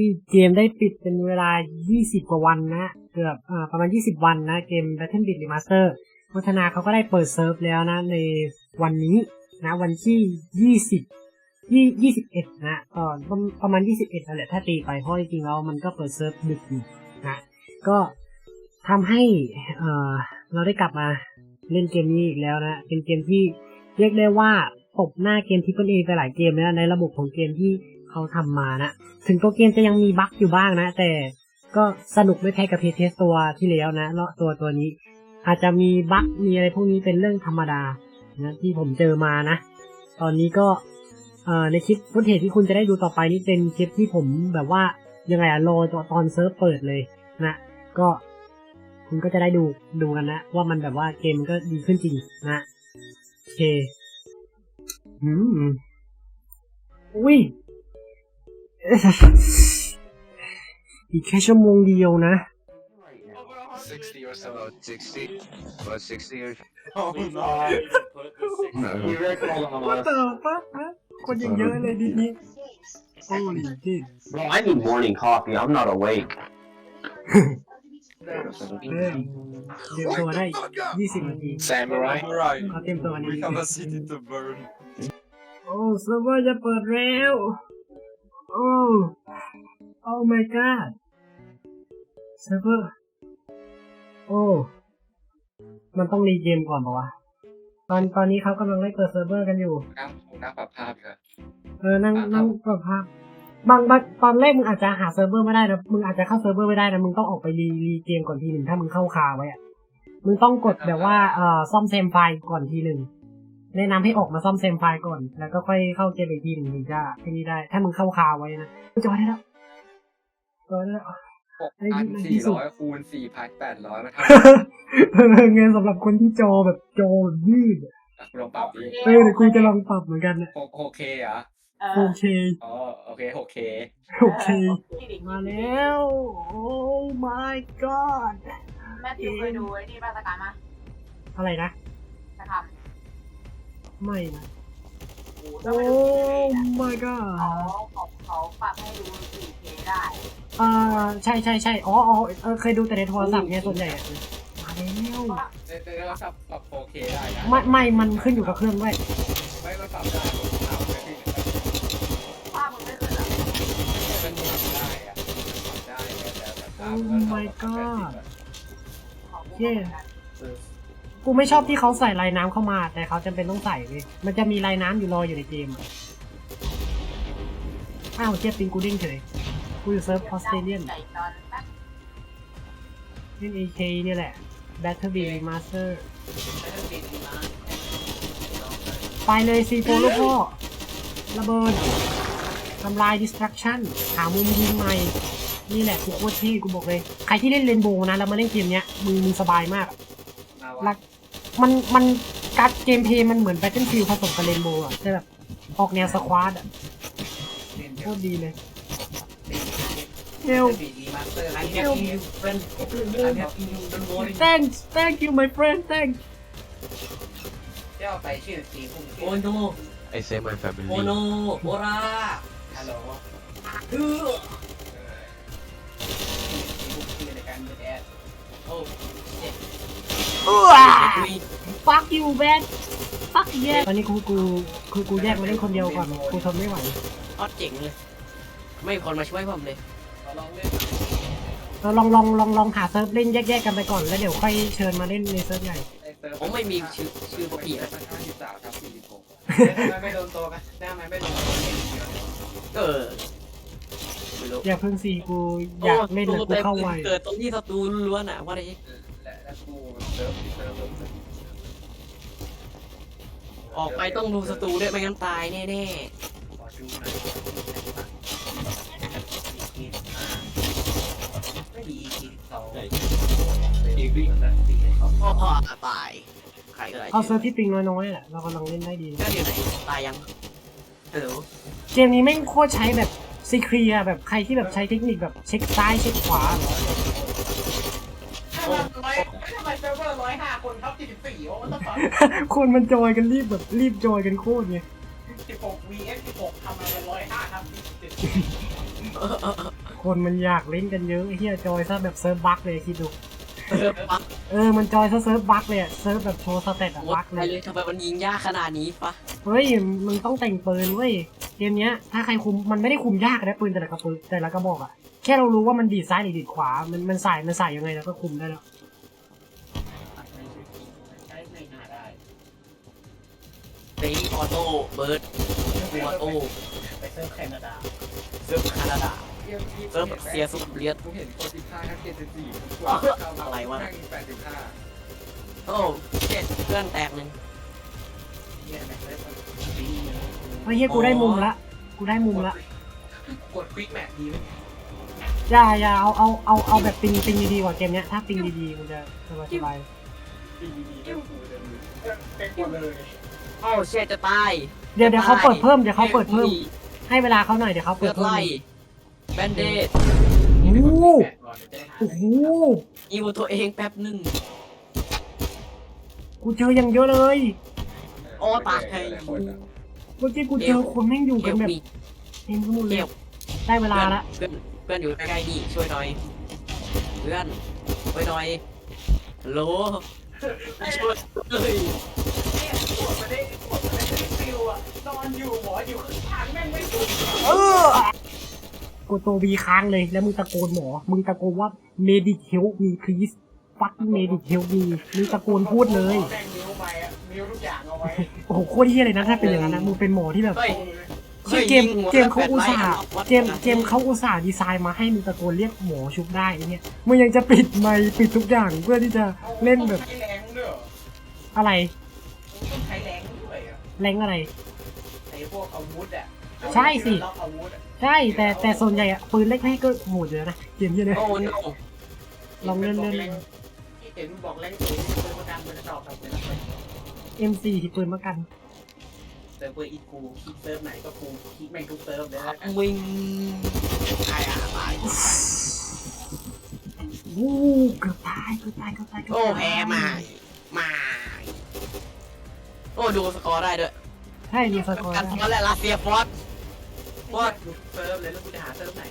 ที่เกมได้ปิดเป็นเวลา 20 กว่าวันนะ เกือบอประมาณ 20 วันนะ เกม Battlefield Remaster พัฒนาเขาก็ได้เปิดเซิร์ฟแล้วนะ ในวันนี้นะ วันที่ 20ยี่21 นะก็ประประมาณ 21นั่นแหละถ้าตีไป เพราะจริงๆแล้วมันก็เปิดเซิร์ฟดึกอยู่นะ ก็ทำให้เเราได้กลับมาเล่นเกมนี้อีกแล้วนะ เป็นเกมที่เรียกได้ว่าตบหน้าเกมที่เปิลเอไปหลายเกมแล้วในระบบของเกมที่ เขาทำมานะ ถึงตัวเกมจะยังมีบั๊กอยู่บ้างนะ แต่ก็สนุกไม่แพ้กับเพเทสตัวที่แล้วนะแล้วตัวตัวนี้ อาจจะมีบั๊กมีอะไรพวกนี้เป็นเรื่องธรรมดานะที่ผมเจอมานะ ตอนนี้ก็เอ่อในคลิปฟุตเทจที่คุณจะได้ดูต่อไปนี่เป็นคลิปที่ผมแบบว่ายังไงอะรอตอนเซิร์ฟเปิดเลยนะ ก็คุณก็จะได้ดูดูกันนะ ว่ามันแบบว่าเกมมันก็ดีขึ้นจริงนะโอเคอืมอุ้ย อีกแค่ชั่วโมงเดียวนะ 60 or so. 60? What, 60 or Oh no. You reckon What the fuck นะคนยังเยอะเลยดินี่ Holy shit Bro, I need morning coffee. I'm not awake. เริ่มเตรียมตัวได้ 20 นาที Samurai? Right. เอาเตรียมตัวนี้ We have a city to burn. โอ้เซิร์ฟเวอร์จะเปิดแล้ว โอ้โอ้ my god เซิร์ฟเวอร์โอ้ มันต้องรีเกมก่อนปะวะ ตอนตอนนี้เขากำลังไล่เปิดเซิร์ฟเวอร์กันอยู่ นั่งนั่งปรับภาพอยู่อะเออ นั่งนั่งปรับภาพ บางบางตอนแรกมึงอาจจะหาเซิร์ฟเวอร์ไม่ได้นะ มึงอาจจะเข้าเซิร์ฟเวอร์ไม่ได้นะ มึงต้องออกไปรีรีเกมก่อนทีหนึ่งถ้ามึงเข้าคาไว้อะมึงต้องกดแบบว่าเอ่อซ่อมแซมไฟล์ก่อนทีหนึ่ง แนะนำให้ออกมาซ่อมแซมไฟล์ก่อน แล้วก็ค่อยเข้าเกมอีกทีหนึ่งถึงจะไอ้นี่ได้ ถ้ามึงเข้าคาไว้นะจอยได้แล้วจอยได้แล้วหกพันสี่ร้อยคูณสี่พันแปดร้อยมาทเออเงินสำหรับคนที่จอแบบจอแบบยืดอะำลองปรับดิเออเดี๋ยวกูจะลองปรับเหมือนกันนะหกโอเคเหรอเอโออเคอ๋อโอเคโอเคโอเคที่ดิมาแล้ว โอ้ my god แม่ติวเคยดูไอ้นี่มาตรการมาอะไรนะจะท ไม่นะำโอ้โอ้ my เขา god เขาเขาปรับให้ดู 4K ได้อ่าใช่ใช่ใช่อ๋ออ๋อเออเคยดูแต่ในโทรศัพท์เนี่ยส่วนใหญ่อะมาแล้วเดี๋ยวเดี๋ยวเราปรับปรับโอเคได้นะไม่ไม่มันขึ้นอยู่กับเครื่องด้วยไม่ไม่ปรับได้ผมทำไม่ขึ้นภาพมันไม่ขึ้นหรอมันปรับได้อะปรับได้แต่แต่ภาพ Oh my god ของพวกเย่มัน กูไม่ชอบที่เขาใส่ลายน้ำเข้ามาแต่เขาจำเป็นต้องใส่เลยมันจะมีลายน้ำอยู่รออยู่ในเกมอะอ้าวเทียบปิงกูดิ้งเฉยกูอยู่เซิร์ฟออสเตรเลียน ใส่ตอนแป๊บเล่น AK เนี่ยแหละ Battlefield Remaster ไปเลยซีโฟลูกพ่อระเบิดทำลาย destruction หามุมยิงใหม่ นี่แหละกูโคตรเท่กูบอกเลย ใครที่เล่นเรนโบว์นะ แล้วมาเล่นเกมเนี้ยมึงมึงสบายมากอะมารัวะก มันมันการเกมเพลย์มันเหมือน Battlefield ผสมกับเรนโบว์อะแต่แบบออกแนวสควอตอะโคตรดีเลยเฮล Help. thanks thank you my friend thanks เจ้าไปชื่อสีพุ่งโอโน I say my family โอโนโอราฮัลโหลเออสีพุ่งชื่อในการมือแอดโอ้เจ็ด fuck you man fuck yeah ตอนนี้กูกูคือกูแยกมาเล่นคนเดียวก่อนกูทนไม่ไหวออดเจ๋งเลย ไม่มีคนมาช่วยผมเลยขอลองเล่นเราลองลองลองลองหาเซิร์ฟเล่นแยกๆกันไปก่อนแล้วเดี๋ยวค่อยเชิญมาเล่นในเซิร์ฟใหญ่ไอ้เซิร์ฟผมไม่มีชื่อชื่อพวกพี่นะห้าสิบสามครับสี่สิบหกทำไมไม่โดนโตกันหน้ามันไม่โดนโตกันเออไม่รู้อย่าเพิ่งสีกูอยากเล่นนะกูเข้าไวเกิดตรงที่สตูล้วนอะว่าอะไร และและกูเซิร์ฟเซิร์ฟเซิร์ฟออกไปต้องดูสตูด้วยไม่งั้นตายแน่ขอดูหน่อยไม่ดีอีกสองอีกวิ่งๆพ่อพ่อตายใครก็ได้เอาเซิร์ฟที่ปิงน้อยๆแหละเรากำลังเล่นได้ดีก็อยู่ไหนตายยังฮัลโหลเกมนี้แม่งโคตรใช้แบบซีเคลียแบบใครที่แบบใช้เทคนิคแบบเช็คซ้ายเช็คขวา เซิร์ฟเวอร์ร้อยห้าคนครับสี่สิบสี่โอ้มันต้องสอนคนมันจอยกันรีบแบบรีบจอยกันโคตรไงสิบหก vs สิบหกทำไมเป็นร้อยห้าครับสี่สิบคนมันอยากเล่นกันเยอะไอ้เฮียจอยซะแบบเซิร์ฟบั๊กเลยคิดดูเออปักเออมันจอยซะเซิร์ฟบั๊กเลยอะเซิร์ฟแบบโชว์สเตตอะหมดบั๊กไปเลยเลยทำไมมันยิงยากขนาดนี้ปะเฮ้ยมึงต้องแต่งปืนเว้ยเกมเนี้ยถ้าใครคุมมันไม่ได้คุมยากนะปืนแต่ละกระปืนแต่ละกระบอกอะแค่เรารู้ว่ามันดีดซ้ายหรือดีดขวามันมันใส่มันใส่ยังไงแล้วก็คุมได้แล้ว ตีออโต้เบิร์ดออโต้ไปเซิร์ฟแคนาดาเซิร์ฟแคนาดาเซิร์ฟเสียสุดเลียดกูเห็นตัวสิบห้าครับเจ็ดสิบสี่อะไรวะแปดสิบห้าโอ้เจ็ดเพื่อนแตกหนึ่งเนี่ยแม็กเซิร์ฟเฮ้ยเฮียกูได้มุมละ กูได้มุมละ กดควิกแมทดีไหมอย่าอย่าเอาเอาเอาเอาแบบปิงปิงดีๆกว่าเกมเนี้ย ถ้าปิงดีๆมันจะสบายสบายดีดีดี เต็มหมดเลยโอ้เชดจะตายเดี๋ยวเดี๋ยวเขาเปิดเพิ่มเดี๋ยวเขาเปิดเพิ่ม ให้เวลาเขาหน่อยเดี๋ยวเขาเลืเปิอดดเพิ่มไล่แบนเดดโอ้โหก่อนจะได้หาโอ้โหยิวตัวเองแป๊บหนึ่งกูเจอยังเยอะเลยโอ้ตายเมื่อกี้กูเจอคนแม่งอยู่เกกันลแบบมีเต็มไปหมดเลเกยลได้เวลาละเพื่อนเพื่อนอยู่ใกล้ๆนี่ช่วยหน่อย เพื่อนช่วยหน่อยฮัลโหล ช่วยเฮ้ยเนี่ยกดมาได้กดมาได้ไม่ฟิวอะนอนอยู่หมออยู่ข้างทางแม่งไม่ฟิวเออกูตัววีค้างเลยแล้วมึงตะโกนหมอ มึงตะโกนว่า medic help me please fucking medic help me มึงตะโกนพูดเลย แม่งนิ้วไปอะนิ้วทุกอย่างเอาไว้โอ้โหโคตรเฮี้ยเลยนะถ้าเป็นอย่างนั้นนะมึงเป็นหมอที่แบบ เฮ้ย เชี่ยเกมเกมเขาอุตส่าห์เกมเกมเขาอุตส่าห์ดีไซน์มาให้มึงตะโกนเรียกหมอชุบได้ไอ้เนี่ยมึงยังจะปิดไมค์ปิดทุกอย่างเพื่อที่จะเล่นแบบใช้แรงด้วยเหรออะไรต้องใช้แรงด้วยอะแรงอะไรไอ้พวกอาวุธอะใช่สิล็อกอาวุธอะใช่แต่แต่ส่วนใหญ่อะปืนเล็กๆก็โหดอยู่นะเกมเนี้ยเนี่ยโอ้โนลองเล่นเล่นที่เห็นบอกแรงสูงเป็นประกันมันจะตอบแบบนี้ M4 ที่ปืนมากัน เซิร์ฟเวอร์อีกูคิดเซิร์ฟไหนก็กูคิดแม่งทุกเซิร์ฟเลยนะวิ่งตายอะตายวู้เกือบตายเกือบตายเกือบตายเกือบโอ้ตายแพ้มามาโอ้ดูสกอร์ได้ด้วยใช่ดีสกอร์กันฟอสและรัสเซียฟอสว่าทุกเซิร์ฟเลยแล้วกูจะหาเซิร์ฟไหน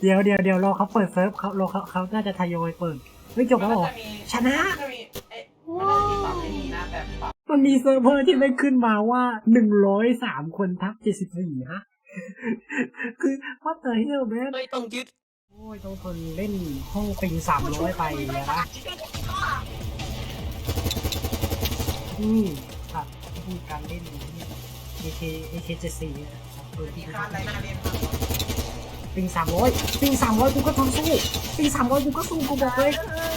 เดี๋ยวเดี๋ยวเดี๋ยวรอเขาเปิดเซิร์ฟเขารอเขาเขาน่าจะทยอยเปิดเฮ้ยจบแล้วเหรอชนะมันจะมีเอ๊ะ มันมีเซิร์ฟเวอร์ที่ไม่ขึ้นมาว่าหนึ่งร้อยสามคนทับเจ็ดสิบสี่ฮะคือว่าเตยเฮลแมนเฮ้ยต้องยึด โอ้ย ต้องทนเล่นห้องปิงสามร้อยไปนะอืมครับวิธีการเล่นเนี่ย AK AK เจ็ดสี่เนี่ยครับเออมีที่ค่าอะ ปิงสามร้อยปิงสามร้อยกูก็ทนสู้ปิงสามร้อยกูก็สู้กูบอกเลย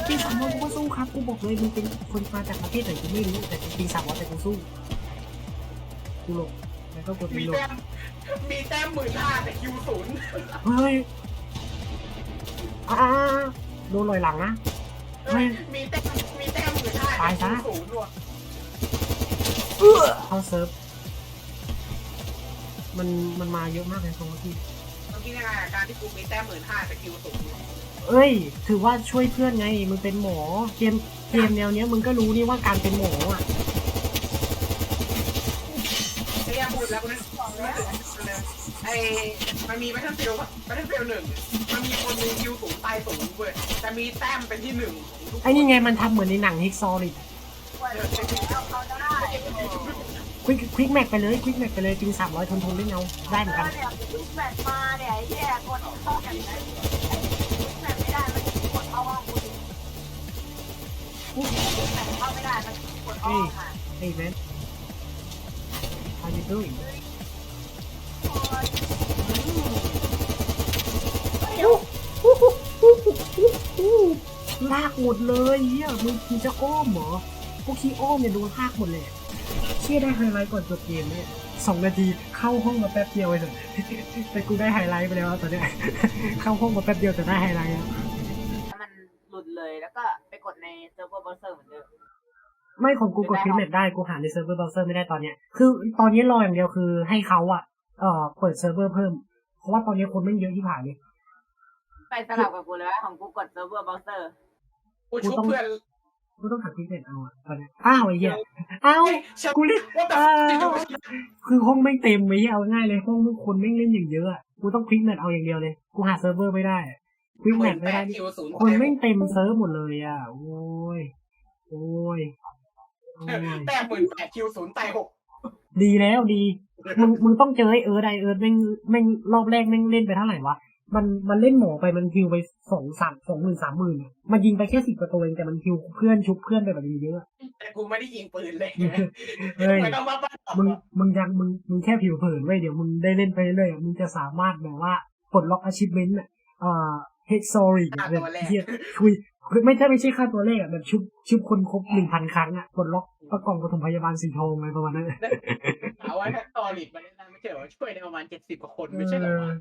ปิงสามร้อยกูก็สู้ครับกูบอกเลยมึงเป็นคนมาจากประเทศไหนกูไม่รู้แต่ปิงสามร้อยแต่กูสู้กูหลบแล้วก็กดมีรีโหลดแต้มมีแต้มหมื่นห้าแต่คิวศูนย์เฮ้ยอ่าโดนลอยหลังนะเฮ้ยมีแต้มมีแต้มหมื่นห้าตายซะคิวศูนย์ว่ะเข้าเซิร์ฟมันมันมาเยอะมากเลยตรงที่ เมื่อกี้ยังไงอะการที่กูมีแต้มหมื่นห้าแต่คิวศูนย์เอ้ย ถือว่าช่วยเพื่อนไง มึงเป็นหมอ เกม เกมแนวเนี้ยมึงก็รู้นี่ว่าการเป็นหมออะไอ้ยาพูดแล้วกูนึกถึงไอ้มันมีแบทเทิลฟิลแบทเทิลฟิลหนึ่งมันมีคนมีคิวสูงตายสูงเว้ยแต่มีแต้มเป็นที่หนึ่งของทุกคไอ้นี่ไงมันทำเหมือนในหนังฮิกซอริด ควิกควิกแม็กไปเลยควิกแม็กไปเลยปิงสามร้อยทนทนได้เงาได้เหมือนกันเนี่ยแมทมาเนี่ยไอ้แย่กดเข้าอย่างนี้แมทไม่ได้มันกดเข้าห้องกูแมทเข้าไม่ได้มันกดเข้าห้องค่ะเฮ้ยแมน how you doing ลากหมดเลยเฮียมึงมึงจะอ้อมเหรอพวกขี้อ้อมเนี่ยโดนลากหมดเลย เชื่อได้ไฮไลท์ก่อนจบเกมเนี่ยสองนาทีเข้าห้องมาแป๊บเดียวเลยแต่กูได้ไฮไลท์ไปแล้วอะตอนเนี้ยเข้าห้องมาแป๊บเดียวแต่ได้ไฮไลท์แล้วมันหลุดเลยแล้วก็ไปกดในเซิร์ฟเวอร์เบราว์เซอร์เหมือนเดิมไม่ของกูกดคลิปเน็ตได้กูหาในเซิร์ฟเวอร์เบราว์เซอร์ไม่ได้ตอนเนี้ยคือตอนนี้รออย่างเดียวคือให้เขาอะเอ่อเปิดเซิร์ฟเวอร์เพิ่ม เพราะว่าตอนนี้คนไม่เยอะที่ผ่านเลยไปสลับกับกูเลยว่าของกูกดเซิร์ฟเวอร์เบราว์เซอร์กูชุบเพื่อน กูต้องหาควิกเน็ตเอาอะตอนเนี้ยอ้าวไอ้เหี้ยอ้าวกูเล่นว่าแต่อ้าวคือห้องไม่งเต็มไอ้เหี้ยเอาง่ายเลยห้องมึงคนแม่งเล่นอย่างเยอะอะกูต้องควิกเน็ตเอาอย่างเดียวเลย กูหาเซิร์ฟเวอร์ไม่ได้อะควิกเน็ตไม่ได้นี่คิวศูนย์คนแม่งเต็มเซิร์ฟหมดเลยอะ โอ้ย โอ้ยโอ้ยแต้มหมื่นแปดคิวศูนย์ตายหกดีแล้วดี มึงมึงต้องเจอไอ้เอิร์ธไอเอิร์ธแม่งแม่งรอบแรกแม่งเล่นไปเท่าไหร่วะ มันมันเล่นหมอไปมันคิวไปสองสามสองหมื่นสามหมื่นมันยิงไปแค่สิบกว่าตัวเองแต่มันคิวเพื่อนชุบเพื่อนไปแบบนี้เยอะแต่กูไม่ได้ยิงปืนเลยเฮ้ยไม่ต้องมาบ้ามึงมึงยังมึงมึงแค่ผิวเผินไว้ยเดี๋ยวมึงได้เล่นไปเรื่อยๆมึงจะสามารถแบบว่าปลดล็อก achievement อะเอ่อ head sorry อะแบบเฮียคุยไม่ใช่ไม่ใช่ค่าตัวเลขอะแบบชุบชุบคนครบหนึ่งพันครั้งอะปลดล็อกประกองปฐมพยาบาลสีทองอะไรประมาณนั้นเอาไว้แค่ตอริดมันได้ไม่ใช่เหรอช่วยได้ประมาณเจ็ดสิบกว่าคนไม่ใช่เหรอเออ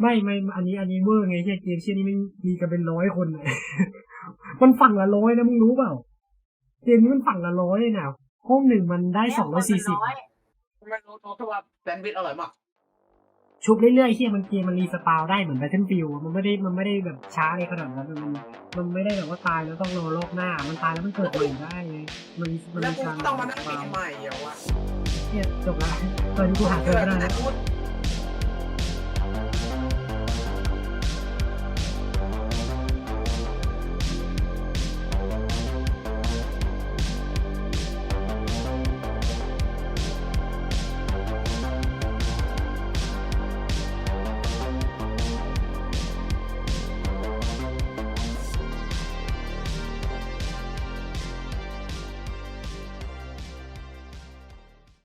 ไม่ไม่อันนี้อันนี้เวอร์ไงเฮียเกมเชี่ยนี้มันมีกันเป็นร้อยคนเลยมันฝั่งละร้อยนะมึงรู้เปล่าเกมนี้มันฝั่งละร้อยเลยนะห้องหนึ่งมันได้สองร้อยสี่สิบไม่รู้ตัวว่าแซนด์วิชอร่อยมากชุบเรื่อยๆเฮียมันเกมมันรีสปาวได้เหมือนแบทเทิลฟิลมันไม่ได้มันไม่ได้แบบช้าเลยขนาดนั้นมันมันไม่ได้แบบว่าตายแล้วต้องรอรอบหน้า มันตายแล้วมันเกิดใหม่ได้ไงมันมันแล้วมีกูการต้องมานั่งปิดใหม่เหรอวะเนี่ยจบละตอนนี้กูหาเจอไม่ได้แล้วกู